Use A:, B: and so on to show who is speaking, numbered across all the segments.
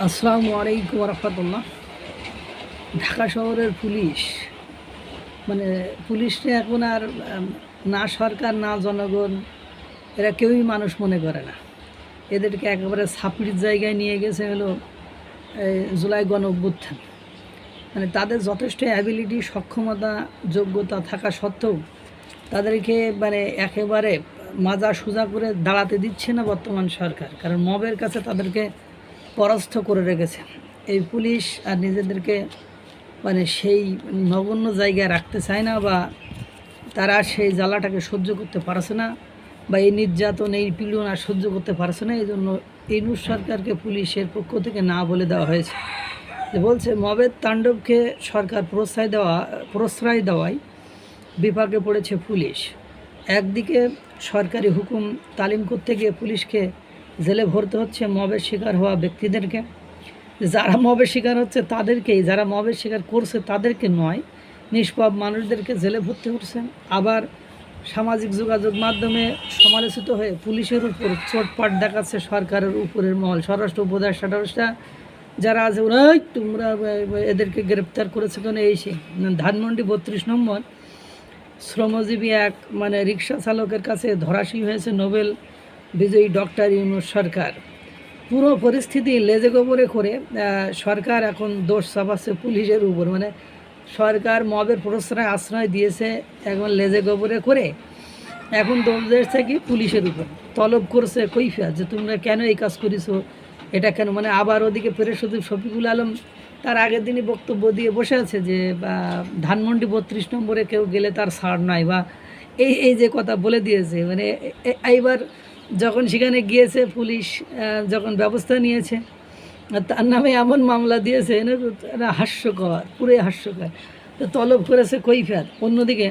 A: আসসালামু আলাইকুম রহমতুল্লাহ ঢাকা শহরের পুলিশ মানে পুলিশটা এখন আর না সরকার, না জনগণ, এরা কেউই মানুষ মনে করে না। এদেরকে একেবারে ছাপির জায়গায় নিয়ে গেছে হলো জুলাই গণ অভ্যুত্থান মানে তাদের যথেষ্ট অ্যাবিলিটি সক্ষমতা, যোগ্যতা থাকা সত্ত্বেও তাদেরকে মানে একেবারে মাজা সোজা করে দাঁড়াতে দিচ্ছে না বর্তমান সরকার। কারণ মবের কাছে তাদেরকে পরাস্ত করে রেখেছে। এই পুলিশ আর নিজেদেরকে মানে সেই নগণ্য জায়গায় রাখতে চায় না বা তারা সেই জ্বালাটাকে সহ্য করতে পারছে না বা এই নির্যাতন, এই পীড়ন আর সহ্য করতে পারছে না এই জন্য এই নুর সরকারকে পুলিশের পক্ষ থেকে না বলে দেওয়া হয়েছে। বলছে মবের তাণ্ডবকে সরকার প্রশ্রয় দেওয়া, প্রশ্রয় দেওয়ায় বিপাকে পড়েছে পুলিশ। একদিকে সরকারি হুকুম তালিম করতে গিয়ে পুলিশকে জেলে ভরতে হচ্ছে মবের শিকার হওয়া ব্যক্তিদেরকে। যারা মবের শিকার হচ্ছে তাদেরকেই যারা মবের শিকার করছে তাদেরকে নয় নিষ্পাপ মানুষদেরকে জেলে ভর্তি করছেন। আবার সামাজিক যোগাযোগ মাধ্যমে সমালোচিত হয়ে পুলিশের উপর চোটপাট দেখাচ্ছে সরকারের উপরের মহল। স্বরাষ্ট্র উপদেষ্টা টরাষ্ট্রা যারা আছে ওরা "এই, তোমরা এদেরকে গ্রেপ্তার করেছে কেন? এই সে ধানমন্ডি বত্রিশ নম্বর। শ্রমজীবী এক মানে রিক্সা চালকের কাছে ধরাশি হয়েছে নোবেল বিজয়ী ডক্টর ইউনুস সরকার। পুরো পরিস্থিতি লেজে গোবরে করে সরকার এখন দোষ চাপাচ্ছে পুলিশের উপর। মানে সরকার মবের প্রশ্রয়, আশ্রয় দিয়েছে এখন লেজে গোবরে করে। এখন দোষ দিয়েছে কি পুলিশের উপর। তলব করছে কৈফিয়াত যে তোমরা কেন এই কাজ করেছ? এটা কেন? মানে আবার ওদিকে ফেরে শুধু শফিকুল আলম তার আগের দিনই বক্তব্য দিয়ে বসে আছে যে ধানমন্ডি বত্রিশ নম্বরে কেউ গেলে তার ছাড় নাই বা, এই এই যে কথা বলে দিয়েছে। মানে এইবার যখন সেখানে গিয়েছে পুলিশ যখন ব্যবস্থা নিয়েছে তার নামে এমন মামলা দিয়েছে হাস্যকর, পুরোই হাস্যকর। তো তলব করেছে কৈফিয়াত। অন্যদিকে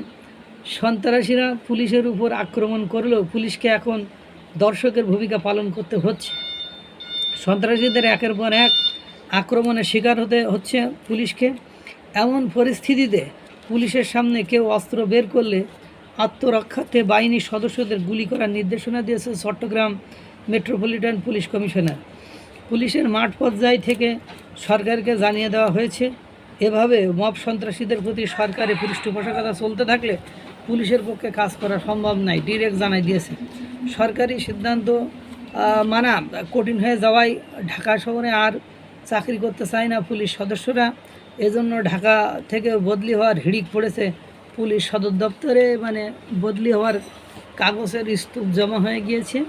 A: সন্ত্রাসীরা পুলিশের উপর আক্রমণ করলেও পুলিশকে এখন দর্শকের ভূমিকা পালন করতে হচ্ছে। সন্ত্রাসীদের একের পর এক আক্রমণের শিকার হতে হচ্ছে পুলিশকে। এমন পরিস্থিতিতে পুলিশের সামনে কেউ অস্ত্র বের করলে আত্মরক্ষার্থে বাহিনীর সদস্যদের গুলি করার নির্দেশনা দিয়েছে চট্টগ্রাম মেট্রোপলিটন পুলিশ কমিশনার। পুলিশের মাঠ পর্যায় থেকে সরকারকে জানিয়ে দেওয়া হয়েছে, এভাবে মব সন্ত্রাসীদের প্রতি সরকারি পৃষ্ঠপোষকতা চলতে থাকলে পুলিশের পক্ষে কাজ করা সম্ভব নাই ডিরেক্ট জানাই দিয়েছে। সরকারি সিদ্ধান্ত মানা কঠিন হয়ে যাওয়ায় ঢাকা শহরে আর চাকরি করতে চায় না পুলিশ সদস্যরা। এজন্য ঢাকা থেকে বদলি হওয়ার হিড়িক পড়েছে পুলিশ সদর দপ্তরে মানে বদলি হওয়ার কাগজের স্তূপ জমা হয়ে গিয়েছে।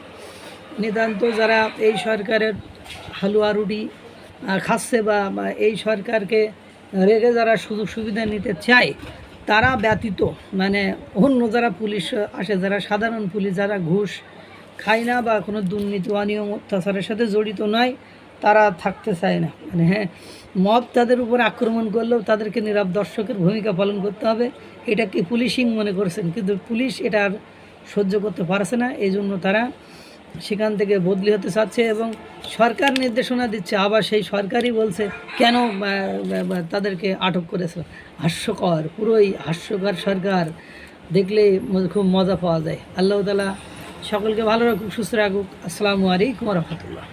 A: নিতান্ত যারা এই সরকারের হালুয়া রুটি খাচ্ছে বা এই সরকারকে রেগে যারা সুযোগ সুবিধা নিতে চায়, তারা ব্যতীত মানে অন্য যারা পুলিশ আসে, যারা সাধারণ পুলিশ, যারা ঘুষ খায় না বা কোনো দুর্নীতি, অনিয়ম, অত্যাচারের সাথে জড়িত নয় তারা থাকতে চায় না। মানে হ্যাঁ মব তাদের উপর আক্রমণ করলেও তাদেরকে নীরব দর্শকের ভূমিকা পালন করতে হবে। এটা কি পুলিশিং মনে করছেন? কিন্তু পুলিশ এটা আর সহ্য করতে পারছে না। এই জন্য তারা সেখান থেকে বদলি হতে চাচ্ছে এবং সরকার নির্দেশনা দিচ্ছে। আবার সেই সরকারই বলছে, কেন তাদেরকে আটক করেছে? হাস্যকর, পুরোই হাস্যকর সরকার। দেখলে খুব মজা পাওয়া যায়। আল্লাহ তালা সকলকে ভালো রাখুক, সুস্থ রাখুক। আসসালামু আলাইকুম রহমতুল্লাহ।